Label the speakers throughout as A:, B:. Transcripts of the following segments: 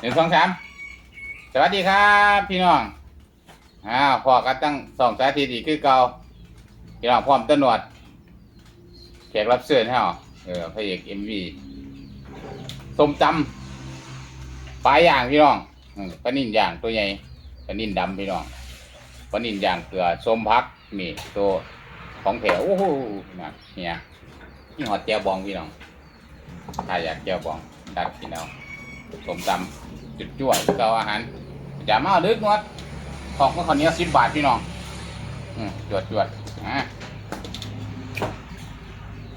A: หนึ่งสองสามสวัสดีครับ พี่น้องอ้าวพอกันตั้งสองสาธิตอีกคือเก่าพี่น้องพร้อมตำรวจแขกรับเชิญให้เหรอเออพระเอกเอ็มวีส้มตำปลาย่างพี่น้องปลานิ่นย่างตัวใหญ่ปลานิ่นดำพี่น้องปลานิ่นย่างเกลือส้มพักนี่ตัวของแถวโอ้โหนะเนี่ยนี่หอดแจวบองพี่น้องถ้าอยากแจวบองดักพี่น้องสมตำ จุดจ้วเกาอาหารอย่ามาเอาดึกนวดของก็คนนี้สิบบาทพี่น้องอืมจวดจวดอะ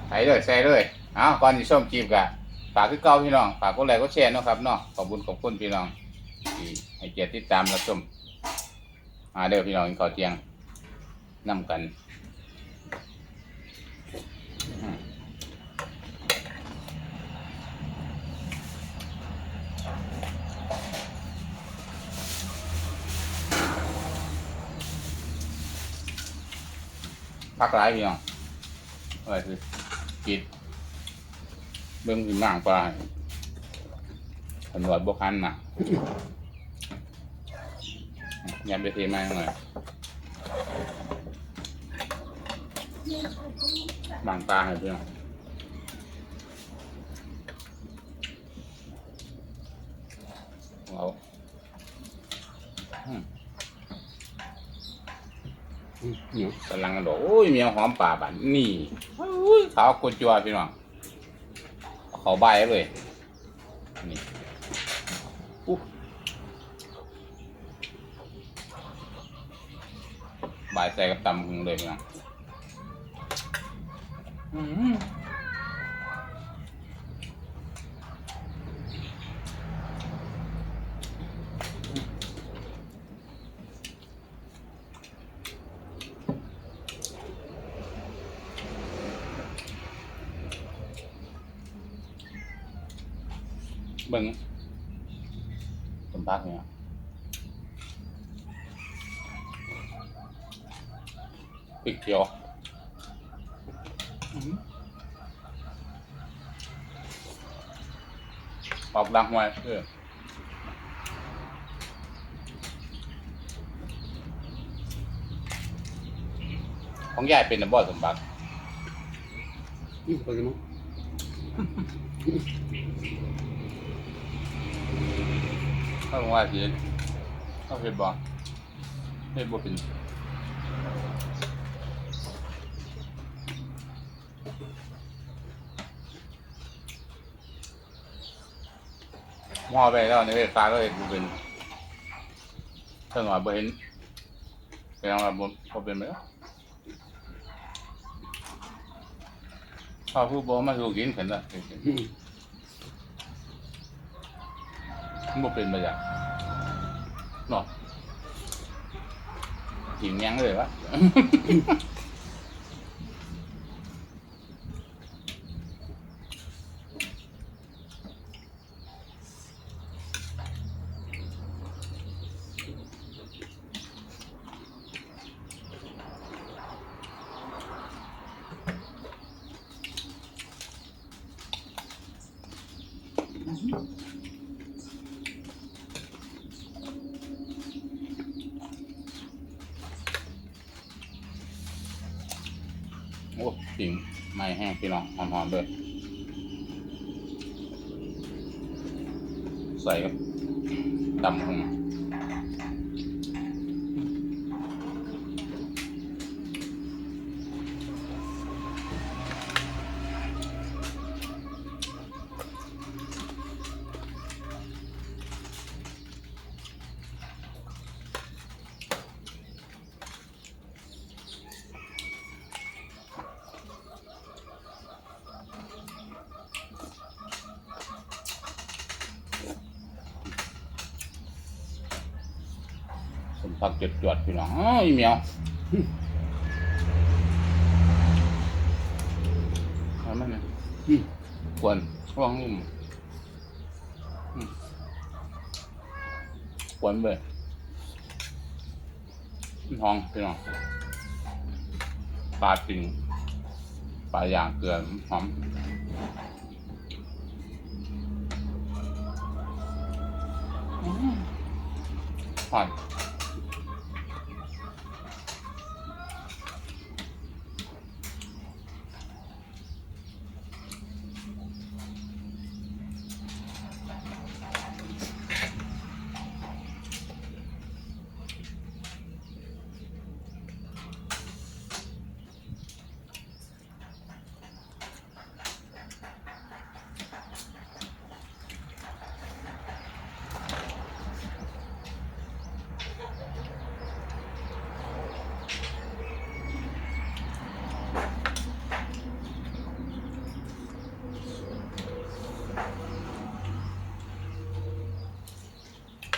A: ใส่เลยใส่เลยเอาก่อนที่ส้มจีบกะฝากคือเก่าพี่น้องฝากกดไลค์กดแชร์เนาะครับเนาะขอบคุณขอบคุณพี่น้องที่ให้เกียรติติดตามรับชมมาเด้อพี่น้องกินข้าวเที่ยงนำกัน พักหลายพี่น้องอะไรคือกิดเบื้องสิมากปลาตำรวจบกคันมายันไปเทมาหน่อยบางตาให้เพื่อนเอาอืม
B: เห นียว
A: กำลังกันโดดโอ้ยเมียหอมป่าบันนี่ขาวกุจัวพี่น้องเอาเขาใบเลยนี่อุ๊บใบใส่กับตำพึงเลยพี่น้องอืม เบิ่งต้นพักเนี่ยพริกเขียวอื้อหือออกดังไว้เออของยายเป็นนะบ่อสมบัติ
B: อืมไปกันเนาะ
A: เขาบอกว่าสิเขาเฮ็ดบ่เฮ็ดบ่เป็นมอไปแล้วในเวทฟ้าก็เฮ็ดบ่เป็นเพิ่นว่าบ่เห็นเป็นว่าบ่บ่เป็นไปแล้าวผู้บ่มาสู่กินเพิ่นน่ะ
B: อืม
A: มัน บ่เป็นไปจ้ะเนาะกินยังเลยวะโอ้ ปิ่งไม่แห้งพี่น้องหอมๆเลยใส่กับตำลงมา ผักจดจวดๆพี่น้องอ้าวอีเมียวเอามันนะ
B: อืม
A: ควรว่างนุ่มควรเว้ยทองพี่น้องปลาปิ่งปลาย่างเกลือหอมหอน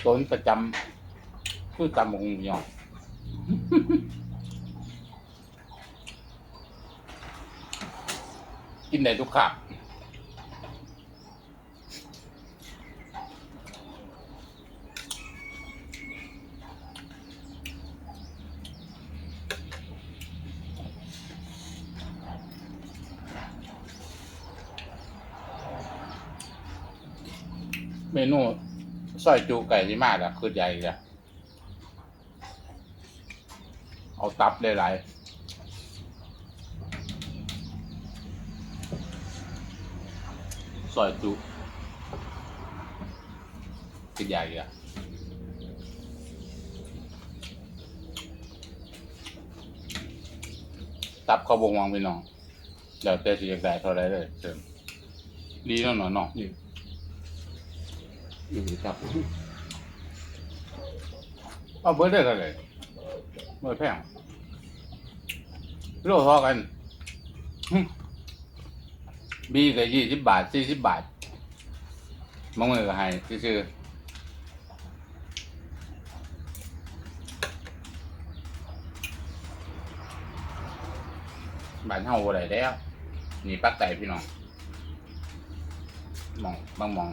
A: ตนประจำคือตำบงยองกินได้ทุกขับเมนู ซอยจูไก่ที่มากอะคือใหญ่เลยเอาตับหลายซอยจูคือใหญ่เลยตับเขาบงวังไปน้องเดี๋ยวเต้สิอยากได้เท่าไรเลยเชิญดีเนาะหนอเนาะ
B: นี่นี่จับ
A: เอาเบิร์ดได้กันเลยเบิร์ดแพงโลเทอกันหึบีก็ยี่สิบบาทสี่สิบบาทมะมือก็ให้ซื้อๆบ้านเฮาบ่ได้แล้วนี่ปักไก่พี่น้องมองบางหมอง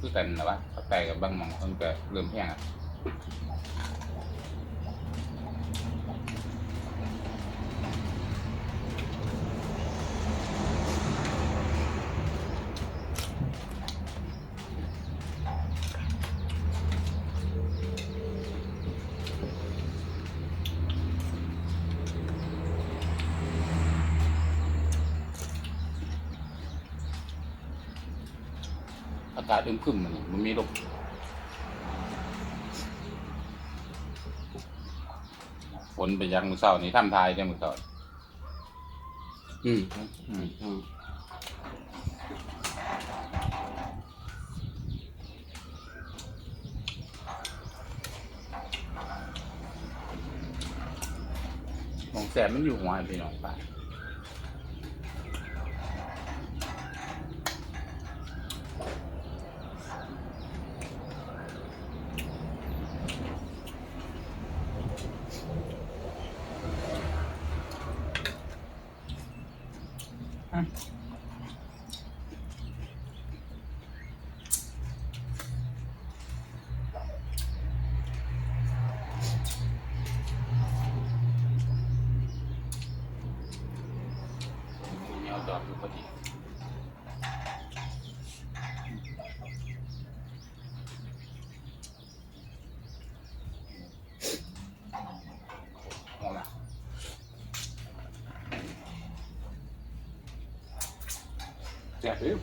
A: คือกันนะวะเขาไก่กับบางหมองเพิ่นก็เริ่มแพงอะากาศอึมครึมมันมันมีลมฝนไปยังมือเศร้านี่ทำทายได้มือเศร้า
B: อืม
A: อืม
B: อืม
A: มองแสบมันอยู่หัวพี่น้องป่า เหนียวดอยู่พอดีเอาละแซ่บอยู่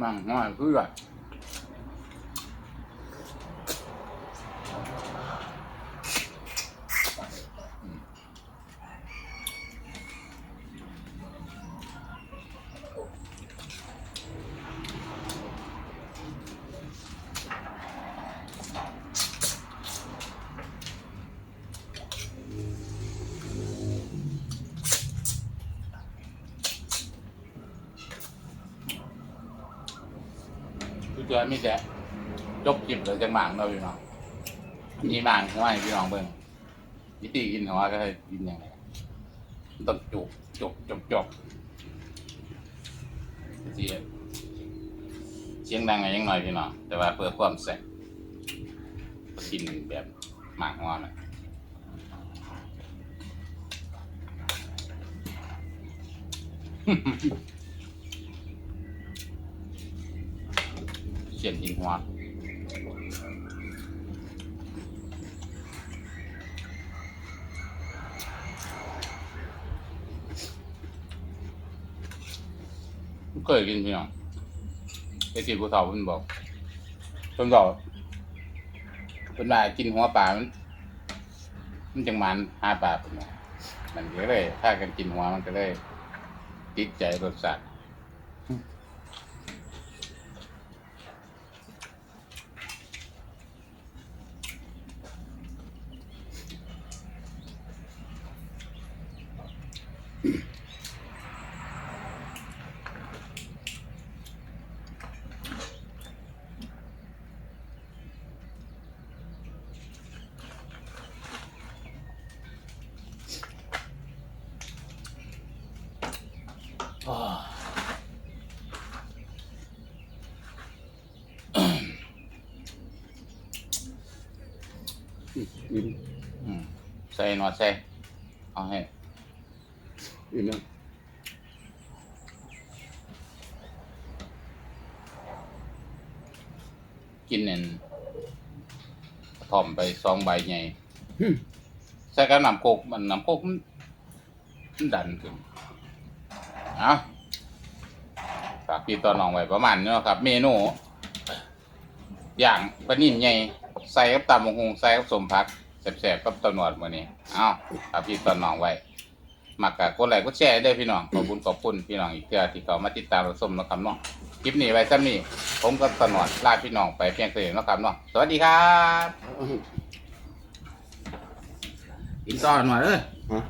A: มั่งง่อยเพื่อคื เกลือไม่แดะจบจิบเลยจังหมางเราอยู่เนาะนี่หมางทำไมพี่น้องเบิ่งวิธีกินของว่าก็ให้กินยังไงต้องจุกจุกจุกจุกเสียเสียงดังไงยังหน่อยพี่น้องแต่ว่าเพื่อความแซ่บกินแบบหมากงอนอะ นอินหัวเคยกินพี่น้องไอ้ที่ผู้เฒ่าเพิ่นบอกเพิ่นบอกเพิ่นว่ากินหัวปลามันมันจังมันหาปลาเพิ่นว่ามันก็เลยถ้ากันกินหัวมันก็เลยติดใจรสชาติ
B: อิ่ม
A: อืมใส่หนอดใส่เอาให้
B: อิ่มแล้ว
A: กินเน่นถ่อมไปสองใบใหญ่
B: อืม
A: ใส่กับน้ำโคกมันน้ำโคกมันมันดันขึ้นเอาฝากพี่ตอนน้องไว้ประมาณนี้เนาะครับ เมนูอย่างปลานิ่มใหญ่ ใส่กับตำบักหงใส่กับสมผักแสบๆกับตะหนวดมื้อนี้เอาฝากพี่ตอนน้องไว้มักกะกดไลค์กดแชร์ได้พี่น้องขอบคุณขอบคุณพี่น้องอีกเทื่อที่เขามาติดตามรับชมนะครับเนาะคลิปนี้ไว้ซ้ำนี้ผมกับตะหนวดลาพี่น้องไปเพียงเท่านี้เนาะครับเนาะสวัสดีครับ
B: เอา
A: กินต่อหน่อยเด้อ
B: ฮะ